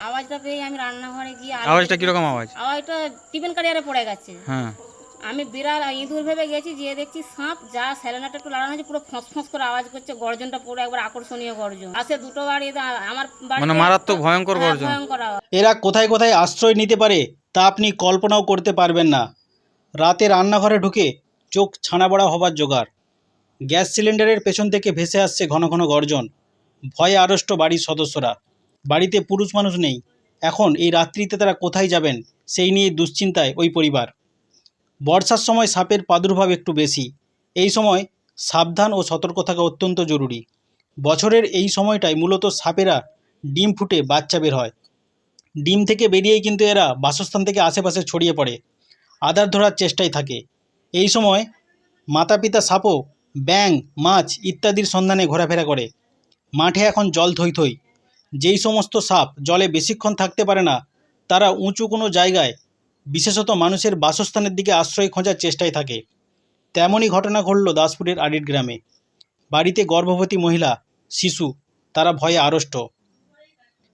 আওয়াজটা পেয়ে আমি রান্নাঘরে গিয়ে আওয়াজটা কীরকম আওয়াজ? আওয়াজটা টিফিন কারিয়ারে পড়ে গেছে। হ্যাঁ। আমি বিড়াল ইঁদুর ভেবে গেছি যে দেখছি সাপ যা স্যালেনাটা একটু লাগানো হয়েছে পুরো ফস ফস করে আওয়াজ করছে গর্জনটা পুরো একবার আকর্ষণীয় গর্জন। আসে দুটো বাড়ি আমার মানে মারাত্মক ভয়ঙ্কর হ্যাঁ, গর্জন। এরা কোথায় কোথায় আশ্রয় নিতে পারে তা আপনি কল্পনাও করতে পারবেন না। রাতে রান্নাঘরে ঢুকে চোখ ছানাবড়া হবার জোগাড়। গ্যাস সিলিন্ডারের পেছন থেকে ভেসে আসছে ঘন ঘন গর্জন। ভয়ে আড়ষ্ট বাড়ির সদস্যরা। বাড়িতে পুরুষ মানুষ নেই। এখন এই রাত্রিতে তারা কোথায় যাবেন, সেই নিয়ে দুশ্চিন্তায় ওই পরিবার। বর্ষার সময় সাপের প্রাদুর্ভাব একটু বেশি। এই সময় সাবধান ও সতর্ক থাকা অত্যন্ত জরুরি। বছরের এই সময়টায় মূলত সাপেরা ডিম ফুটে বাচ্চা বের হয়। ডিম থেকে বেরিয়েই কিন্তু এরা বাসস্থান থেকে আশেপাশে ছড়িয়ে পড়ে। আদার ধরার চেষ্টায় থাকে। এই সময় মাতা পিতা সাপও ব্যাং মাছ ইত্যাদির সন্ধানে ঘোরাফেরা করে। মাঠে এখন জল থই থই। যেই সমস্ত সাপ জলে বেশিক্ষণ থাকতে পারে না, তারা উঁচু কোনো জায়গায়, বিশেষত মানুষের বাসস্থানের দিকে আশ্রয় খোঁজার চেষ্টায় থাকে। তেমনই ঘটনা ঘটল দাসপুরের আডিট গ্রামে। বাড়িতে গর্ভবতী মহিলা, শিশু, তারা ভয়ে আড়ষ্ট।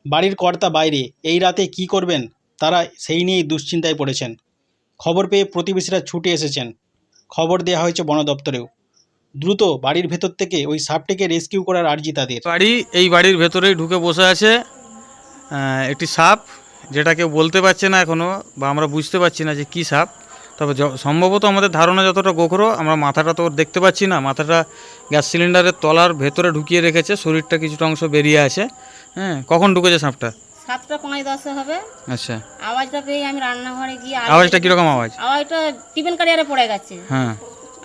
বাড়ির কর্তা বাইরে, এই রাতে কি করবেন? তারা সেই নিয়েই দুশ্চিন্তায় পড়েছেন। খবর পেয়ে প্রতিবেশীরা ছুটে এসেছেন। খবর দেওয়া হয়েছে বন দপ্তরেও দ্রুত বাড়ির ভেতর থেকে ওই সাপটিকে রেস্কিউ করার আর্জি তাদের। বাড়ি এই বাড়ির ভেতরেই ঢুকে বসে আছে একটি সাপ যেটা কেউ বলতে পারছে না এখনও বা আমরা বুঝতে পারছি না যে কী সাপ। তবে সম্ভবত আমাদের ধারণা যতটা গোখরো আমরা মাথাটা তো ওর দেখতে পাচ্ছি না মাথাটা গ্যাস সিলিন্ডারের তলার ভেতরে ঢুকিয়ে রেখেছে শরীরটা কিছুটা অংশ বেরিয়ে আছে। হ্যাঁ কখন ঢুকেছে সাপটা? সাতটা পাঁচ দশে হবে। আচ্ছা। আওয়াজটা পেয়ে আমি রান্নাঘরে গিয়ে আওয়াজটা কীরকম আওয়াজ? আওয়াজটা টিফিন কারিয়ারে পড়ে গেছে। হ্যাঁ।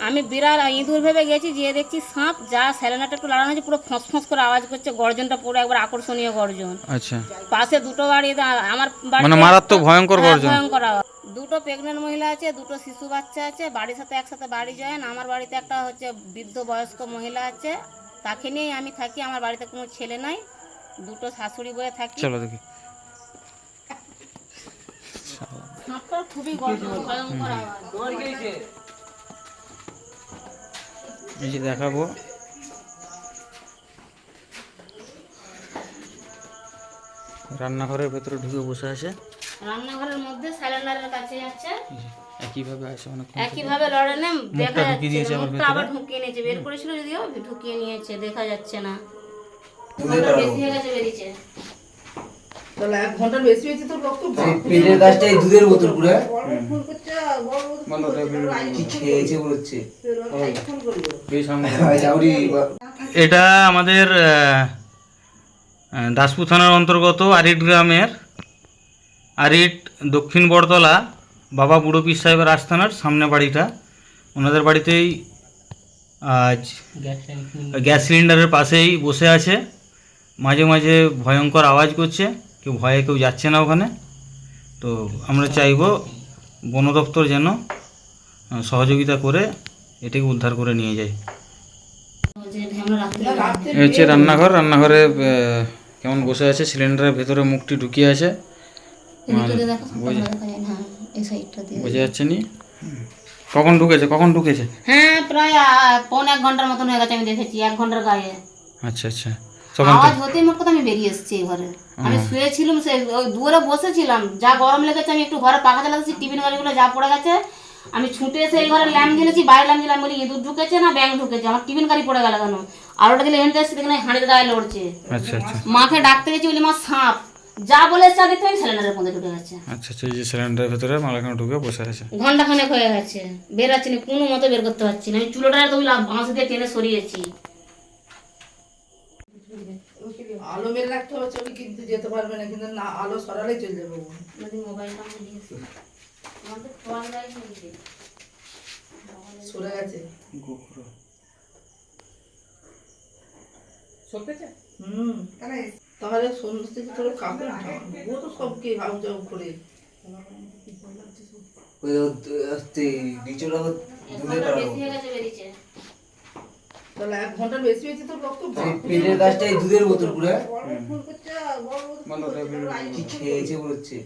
আমি বিড়াল ইঁদুর ভেবে গেছি যে দেখছি সাপ যা স্যালেনাটা একটু লাগানো হয়েছে পুরো ফস ফস করে আওয়াজ করছে গর্জনটা পুরো একবার আকর্ষণীয় গর্জন। আচ্ছা। পাশে দুটো বাড়ি আমার বাড়িতে মানে মারাত্মক ভয়ঙ্কর হ্যাঁ, গর্জন। ভয়ঙ্কর আওয়াজ। দুটো প্রেগনেন্ট মহিলা আছে দুটো শিশু বাচ্চা আছে বাড়ির সাথে একসাথে বাড়ি জয়েন আমার বাড়িতে একটা হচ্ছে বৃদ্ধ বয়স্ক মহিলা আছে তাকে নিয়েই আমি থাকি আমার বাড়িতে কোনো ছেলে নাই দুটো শাশুড়ি বয়ে থাকি। চলো দেখি। খুবই গর্জন ভয়ঙ্কর আওয়াজ। এই যে দেখাবো। রান্নাঘরের ভেতরে ঢুকে বসে আছে। রান্নাঘরের মধ্যে সিলিন্ডারের কাছে যাচ্ছে একইভাবে আছে অনেক একইভাবে লড়ে নেম দেখা যাচ্ছে আবার মুখটা আবার ঢুকিয়ে নিয়েছে বের করেছিল যদিও ঢুকিয়ে নিয়েছে দেখা যাচ্ছে না। বেশি হয়ে গেছে বেরিয়েছে। তাহলে এক ঘণ্টার বেশি হয়েছে তো রক্ত পেটের গাছটা দুধের বোতল পুরো। এটা আমাদের দাসপুর থানার অন্তর্গত আরিট গ্রামের আরিট দক্ষিণ বড়তলা বাবা বুড়ো সাহেবের আস্থানার সামনে বাড়িটা। ওনাদের বাড়িতেই আজ গ্যাস সিলিন্ডারের পাশেই বসে আছে। মাঝে মাঝে ভয়ঙ্কর আওয়াজ করছে, কেউ ভয়ে কেউ যাচ্ছে না ওখানে। তো আমরা চাইব বন দপ্তর যেন সহযোগিতা করে এটিকে উদ্ধার করে নিয়ে যায়। এই হচ্ছে রান্নাঘর। রান্নাঘরে কেমন বসে আছে? সিলিন্ডারের ভেতরে মুখটি ঢুকিয়ে আছে। হ্যাঁ, বোঝা যাচ্ছে নি? কখন ঢুকেছে? কখন ঢুকেছে? হ্যাঁ প্রায় পৌনে এক ঘণ্টার মতন হয়ে গেছে আমি দেখেছি এক ঘণ্টার গায়ে। আচ্ছা আচ্ছা। আওয়াজ হতেই মোট কথা আমি বেরিয়ে এসেছি ঘরে। আমি শুয়েছিলাম সে ওই দুয়ারে বসেছিলাম। যা গরম লেগেছে আমি একটু ঘরে পাখা চালাতেছি টিফিন গাড়িগুলো যা পড়ে গেছে। আমি ছুটে এসে এই ঘরে ল্যাম্প জ্বেলেছি বাইরে ল্যাম্প জ্বেলে আমি বলি ইঁদুর ঢুকেছে না ব্যাং ঢুকেছে? আমার টিফিন গাড়ি পড়ে গেল কেন? আর ওটা দিলে এখানে এসে দেখে হাঁড়ির গায়ে লড়ছে। আচ্ছা আচ্ছা। মাকে ডাকতে গেছি বলি মা সাপ। যা বলে এসছে দেখতে আমি সিলিন্ডারের মধ্যে ঢুকে গেছে। আচ্ছা আচ্ছা এই যে সিলিন্ডারের ভেতরে মালাখানা ঢুকে বসে আছে। ঘণ্টা খানেক হয়ে গেছে বেরাচ্ছি না কোনো মতো বের করতে পারছি না। আমি চুলোটা তো বাঁশ দিয়ে টেনে সরিয়েছি। আলো মেরে রাখতে হবে চলে কিন্তু যেতে পারবে না কিন্তু না আলো সরালে চলে যাবে মোবাইলটা আমি দিয়েছি আমাদের ফোন গাড়ি নিয়েছি সরে গেছে। হুম। তাহলে সন্ধ্যা থেকে তোর কাপড় ও তো সবকে হাউ যাও করে। ওই দুধের ঘণ্টা কারণ বেশি হয়ে গেছে বেরিয়েছে। তাহলে এক ঘণ্টার বেশি হয়েছে পেটের এই দুধের বোতল পুরো। কি খেয়েছে হচ্ছে?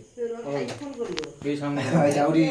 এই সামনে চাউরি